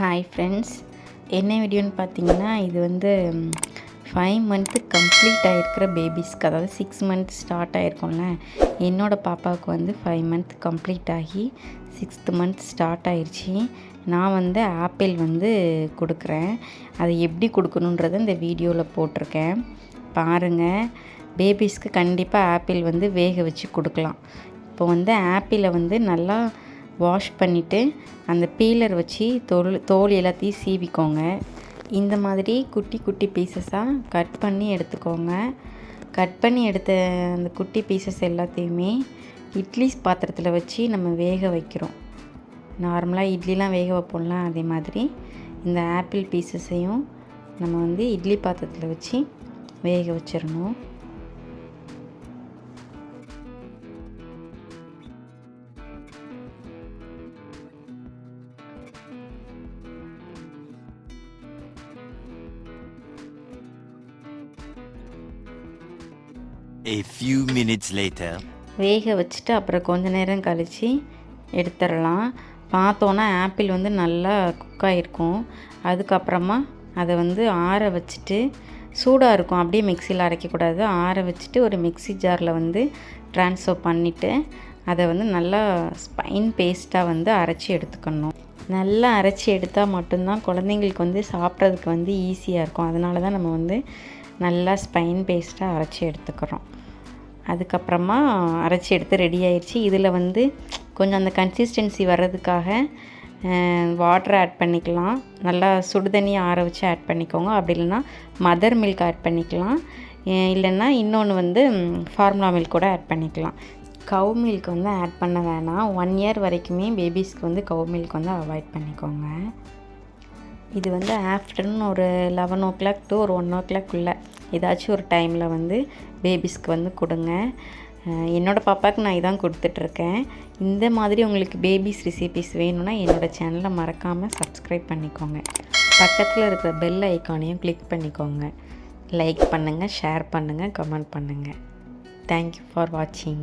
Hi friends என்ன வீடியோன்னு பார்த்தீங்கன்னா இது வந்து ஃபைவ் மந்த்து கம்ப்ளீட் ஆகிருக்கிற பேபிஸ்க்கு அதாவது சிக்ஸ் மந்த் ஸ்டார்ட் ஆகிருக்கோம்ல என்னோடய பாப்பாவுக்கு வந்து ஃபைவ் மந்த் கம்ப்ளீட் ஆகி சிக்ஸ்த்து மந்த் ஸ்டார்ட் ஆயிடுச்சு நான் வந்து ஆப்பிள் வந்து கொடுக்குறேன். அதை எப்படி கொடுக்கணுன்றதை இந்த வீடியோவில் போட்டிருக்கேன். பாருங்கள் பேபிஸ்க்கு கண்டிப்பாக ஆப்பிள் வந்து வேக வச்சு கொடுக்கலாம். இப்போ வந்து ஆப்பிளை வந்து நல்லா வாஷ் பண்ணிவிட்டு அந்த பீலர் வச்சு தோல் தோல் எல்லாத்தையும் சீவிக்கோங்க. இந்த மாதிரி குட்டி குட்டி பீசஸாக கட் பண்ணி எடுத்துக்கோங்க. கட் பண்ணி எடுத்த அந்த குட்டி பீசஸ் எல்லாத்தையுமே இட்லி பாத்திரத்தில் வச்சு நம்ம வேக வைக்கிறோம். நார்மலாக இட்லிலாம் வேக வைப்போம்ல அதே மாதிரி இந்த ஆப்பிள் பீசஸையும் நம்ம வந்து இட்லி பாத்திரத்தில் வச்சு வேக வச்சிடணும். A few minutes later. வேக வச்சுட்டு அப்புறம் கொஞ்ச நேரம் கழித்து எடுத்துடலாம். பார்த்தோன்னா ஆப்பிள் வந்து நல்லா குக் ஆகிருக்கும் அதுக்கப்புறமா அதை வந்து ஆற வச்சுட்டு சூடாக இருக்கும். அப்படியே மிக்சியில் அரைக்கக்கூடாது. ஆற வச்சுட்டு ஒரு மிக்ஸி ஜாரில் வந்து ட்ரான்ஸ்ஃபர் பண்ணிவிட்டு அதை வந்து நல்லா ஸ்பைன் பேஸ்ட்டாக வந்து அரைச்சி எடுத்துக்கணும். நல்லா அரைச்சி எடுத்தால் மட்டும்தான் குழந்தைங்களுக்கு வந்து சாப்பிட்றதுக்கு வந்து ஈஸியாக இருக்கும். அதனால தான் நம்ம வந்து நல்லா ஸ்பைன் பேஸ்ட்டாக அரைச்சி எடுத்துக்கிறோம். அதுக்கப்புறமா அரைச்சி எடுத்து ரெடி ஆயிடுச்சு இதில் வந்து கொஞ்சம் அந்த கன்சிஸ்டன்சி வர்றதுக்காக வாட்டர் ஆட் பண்ணிக்கலாம். நல்லா சுடுதண்ணி ஆற வச்சு ஆட் பண்ணிக்கோங்க. அப்படி இல்லைன்னா மதர் மில்க் ஆட் பண்ணிக்கலாம். இல்லைன்னா இன்னொன்று வந்து ஃபார்முலா மில்க் கூட ஆட் பண்ணிக்கலாம். கவு மில்க் வந்து ஆட் பண்ண வேணாம். ஒன் இயர் வரைக்குமே பேபிஸ்க்கு வந்து கவு மில்க் வந்து அவாய்ட் பண்ணிக்கோங்க. இது வந்து ஆஃப்டர்நூன் ஒரு லெவன் ஓ கிளாக் டு ஒரு ஒன் ஓ கிளாக்குள்ளே ஏதாச்சும் ஒரு டைமில் வந்து பேபிஸ்க்கு வந்து கொடுங்க. என்னோடய பாப்பாவுக்கு நான் இதான் கொடுத்துட்ருக்கேன். இந்த மாதிரி உங்களுக்கு பேபிஸ் ரெசிபிஸ் வேணும்னா என்னோடய சேனலை மறக்காமல் சப்ஸ்கிரைப் பண்ணிக்கோங்க. பக்கத்தில் இருக்கிற பெல் ஐக்கானையும் கிளிக் பண்ணிக்கோங்க. லைக் பண்ணுங்கள் ஷேர் பண்ணுங்கள் கமெண்ட் பண்ணுங்கள் தேங்க்யூ ஃபார் வாட்சிங்